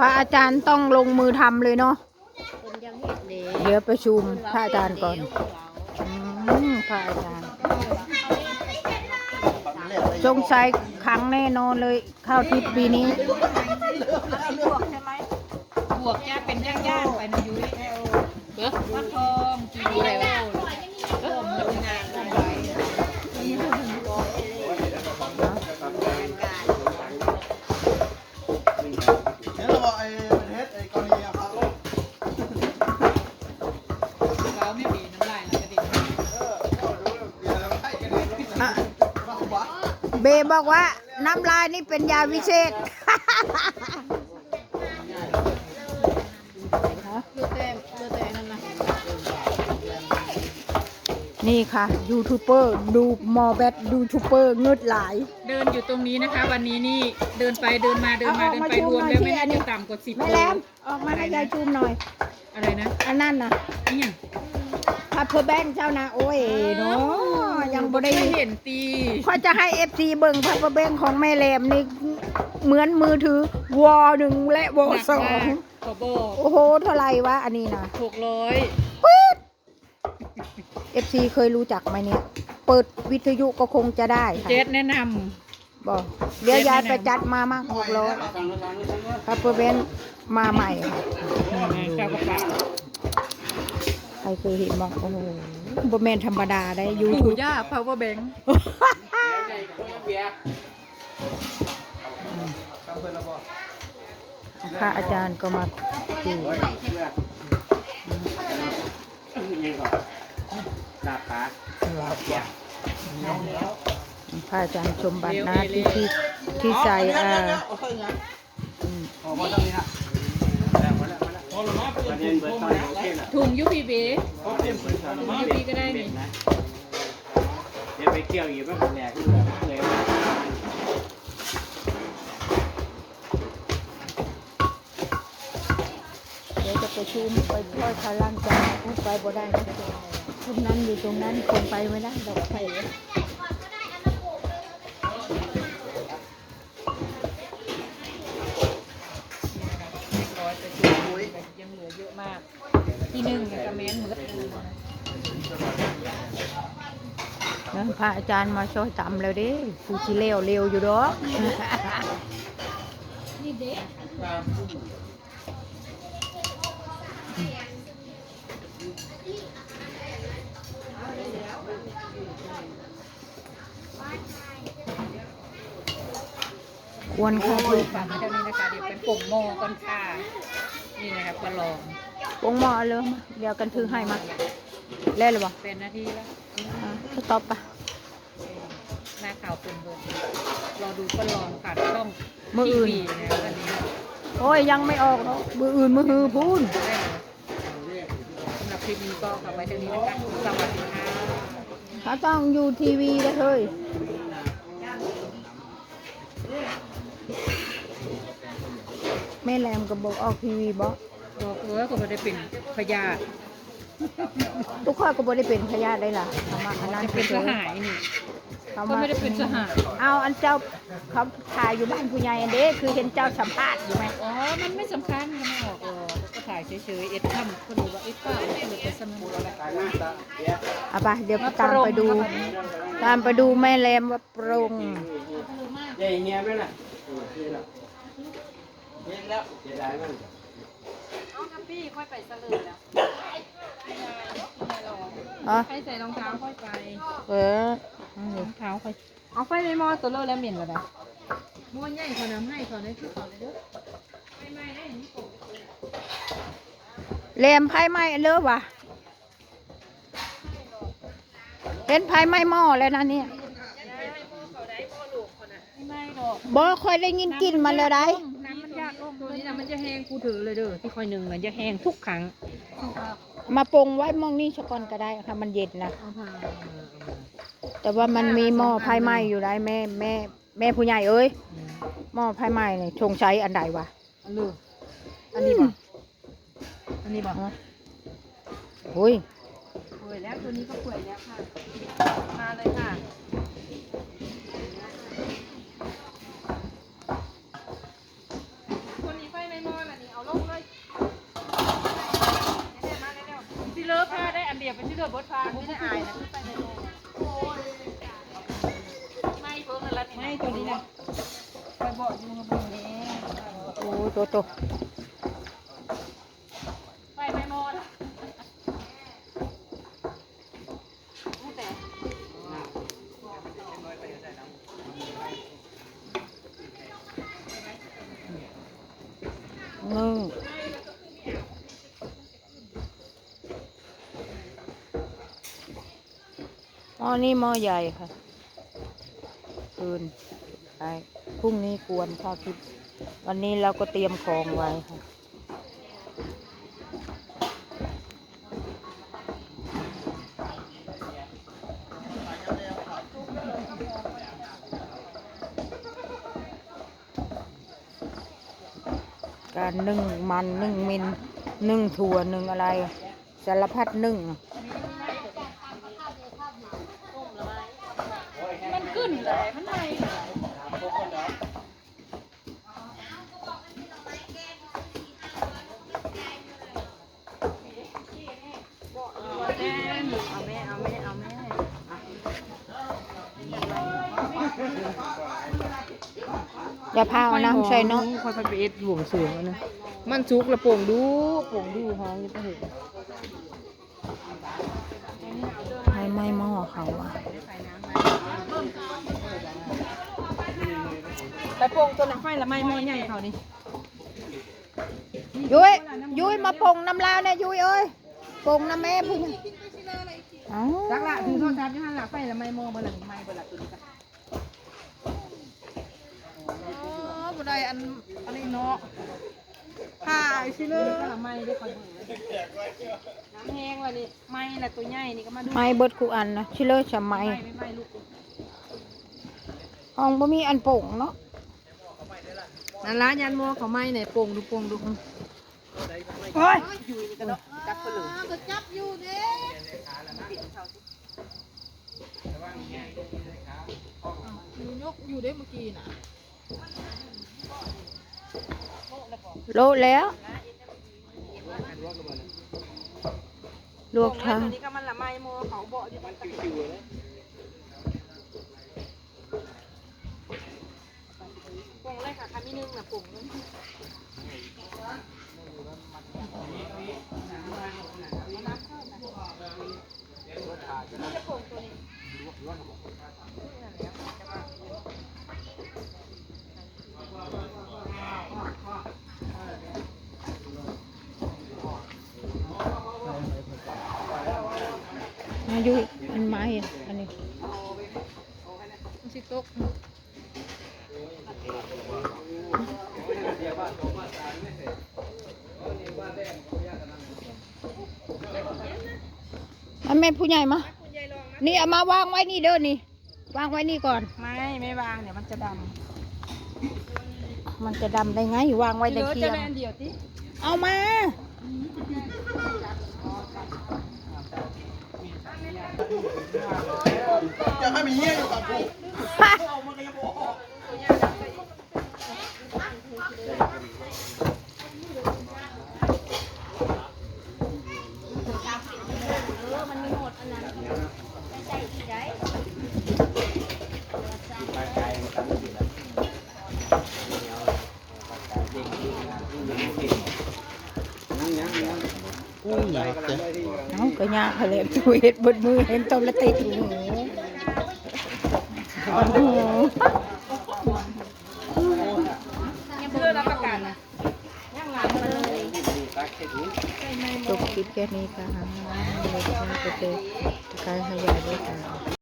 พระอาจารย์ต้องลงมือทำเลยเนาะคนยังเฮ็ดเด้เดี๋ยวประชุมพระอาจารย์ก่อนอืมพระอาจารย์ สงสัยครั้งแน่นอนเลยเข้าทิพย์ปีนี้บวกจะเป็นย่างๆไปนะยุ้ยเบิกวัดทองกี่โลเอ เบบอกว่า น้ำลายนี่เป็นยาวิเศษดูเต็มดูเต็มนั่นนะนี่ค่ะ ยูทูบเบอร์ ดูมอแบทยูทูบเบอร์เงืดหลาย เดินอยู่ตรงนี้นะคะ วันนี้นี่เดินไปเดินมาเดินมาเอาอเดิอกนมาไปชูรวมหน่อยแล้วไม่สิอัน่านนี้จะต่ำกว่าสิบแม่โลแหลมออกมาให้ยายจูมหน่อย อะไรนะอันนั้นนะนี่ยังพับเพอร์แบงค์เจ้านะโอ้ยเนาะ ยังบ่ได้ไม่เห็นตีเขาจะให้เอฟซีเบิ่งพับเพอร์แบงค์ของแม่แหลมนี่เหมือนมือถือวอหนึ่งและวอหนักสอมางกขอบอกโอ้โหเท่าไหร่วะอันนี้นะหกร้อยเอฟซีเคยรู้จักไหมเนี่ย เปิดวิทยุก็คงจะได้ค่ะเจ็ดแนะนบอกเดี๋ยวยายไปจัดมามากหกร้อยพับเพอร์แบงค์มาใหม่ค่ะำข้าวกระเป๋าใครเคยเห็นบ้างโอ้โห บ่แมนธรรมดาได้ยูปู่ทูบย่า power bank พระอาจารย์ก็มาดูดาบขาพระอาจารย์ชมบัตรนะที่ที่ที่ใส่อ่า ออกมาตรงนี้นะ ถุงยูพีบีถุงยูพีก็ได้นี่เดี๋ยวไปเกี่ยวอีกไม่เป็นแหลกเลยเลยเดี๋ยวจะไปชุมไปทอดข้าวล่างจานอุ๊ยไปบ่ได้นะคนนั้นอยู่ตรงนั้นคนไปไม่ได้ดอกไผ่ ที่หนึ่งเนี่ยกระเมนหมดนะพระอาจารย์มาช่วยตำแล้วเดิผู้ที่เลวเร็วอยู่ดอกนี่เด็กควรค่ะดูฝั่งเท่านี้นะคะเดี๋ยวเป็นปุ่มโมก่อนค่ะ นี่นะครับปลอง วงหม้อเลยมาเดี๋ยวกันถือให้มาเล่นหรือเปล่าเป็นหน้าที่แล้วอ่าสต็อปปะหน้าข่าวเป็นเบอร์รอดูปลองผ่านช่องมื้ออื่นทีวีนะครับอันนี้โอ้ยยังไม่ออกเนาะมืออื่นมือฮือพูนได้เลยสำหรับคลิปนี้ก็ฝากไว้เท่านี้นะคะสวัสดีค่ะเขาต้องอยู่ทีวีเลยเฮ้ยแม่แรมก็บอกออกทีวีบอก บอกเออก็ไม่ได้เป็นพยาธิทุกข้อก็บ่ได้เป็นพยาธิได้ล่ะคำว่าอันนั้นจะเป็นสหายนี่คำก็ว่าไม่ได้เป็นสหายเอาอันเจ้าเขาถ่ายอยู่บ้านผู้ใหญ่อันเด้คือเห็นเจ้าสัมภาษณ์อยู่ไหมอ๋อ มันไม่สำคัญก็ไม่ออกหรอกก็ถ่ายเฉยๆเอ็ดทำก็ดูว่าเอ็ดป้าเอ็ดหรือเป็นสนุกเอาไปเดี๋ยวตามไปดู ตามไปดูแม่แรมว่าปรงใหญ่เงี้ยไหมล่ะเย็นแล้วเย็นแล้วเย็นได้ไหม เอาน้ำพี่ค่อยไปเสลอแล้วอ๋อให้ใส่รองเท้าค่อยไปเออรองเท้าค่อยเอาไฟในมอตัวเลอแล้วเหม็นก็ได้มอใหญ่ขอน้ำให้ขอได้คือขอได้เด้อไม่ไม่ได้นี่ผมแรมไพ่ไหม้อันเลิศวะเห็นไพ่ไหม้หม้อแล้วนะเนี่ยไม่ไม่ดอกบ่ค่อยได้ยินกลินมันเลยได้น้ำ มันยากลงตัวนี้นะมันจะแห้งกูถือเลยเด้อที่คอยหนึ่งมันจะแห้งทุกครั้งมาปรุงไว้มองนี่ชะก่อนก็ได้ค่ะ มันเย็นนะเอามาแต่ว่ามันมีหม้อไฟไหม้อยู่ได้แม่แม่แม่ผู้ใหญ่เอ้ยหม้อไฟไหม้เนี่ยชงใช้อันใดวะอันนี้อันนี้บ่อันนี้บ่อุ้ยเปื่อยแล้วตัวนี้ก็เปื่อยแล้วค่ะมาเลยค่ะคนนี้ไฟในหม้อน่ะ ไปที่เดือบดฟ้าไม่ได้อายนะไปเลยไม่เพิ่งนั่นละไม่ตัวนี้นะไปบอกอยู่กับผมนี่โอ้โตโตไปไม่หมดแต่ นึ่ง หม้อนี้หม้อใหญ่ค่ะคืนไปพรุ่งนี้ควรข้าวทิพย์วันนี้เราก็เตรียมของไว้ค่ะการนึ่งมันนึ่งมินนึ่งถั่วนึ่งอะไร สารพัดนึ่ง ขึ้นเลยมันไม่เอาแม่เอาแม่เอาแม่อย่าพาเอาน้ำใส่เนาะคอยไปเอ็ดบวงสูงนะมันจุกละโป่งดูโป่งดูห้องยังไม่เห็นให้ไหม่หม้อเขาอะ แต่โป่งตัวนั้นไฟละไม่หม้อใหญ่เขานี่ยุ้ยยุ้ยมาปงน้ำลาวเนี่ยยุ้ยเอ้ยปงน้ำแม่พูดเอ้าจักละถือโทรศัพท์อยู่หันหลังไฟละไม่หม้อบ่หลังไม่บ่หลังตัวนี้กันอ๋อบ่ได้อันอันนี้เนาะถ่ายสิเลยละไม่ได้คอยเบิ่งน้ำแห้งละนี่ไม่ละตัวใหญ่นี่ก็มาดูไม่เบิดกูอันนะชิเลอร์ชะไหมไม่ไม่ไม่ลูก ห้องบ่มีอันปงเนาะนั่นละยันโมเขาไม่ไหนโป่งดูโป่งดูโอ้ยอยู่นี่กันเนาะจับไปเลยโลแล้วลวกทาทางงนี้ก็มันละไม่โมเขาเบาะอยู่มันตะคิวโป่งเลยค่ะ คำนี้นึงนะโป่งนึงนะยุ้ยอันไม้อะอันนี้มันสิตก แม่ผู้ใหญ่มานี่เอามาวางไว้นี่เด้อนี่ วางไว้นี่ก่อน ไม่ไม่วางเดี๋ยวมันจะดมันจะดำได้ไงวางำไว้ในเดี๋ยวเคีจะยงแม่นเดียวติเอามาอยากให้มีเงี้ยอยู่กับกูเอาก็ ยากเลยช่วยเห็ดเบดมือเห็นต้มละติดหูโอ้โหเพื่อรับประกันนะย่างงานมาเลยจบคลิปแค่นี้ค่ะเดี๋ยวจะไปเจอใครให้ยายด้วยค่ะ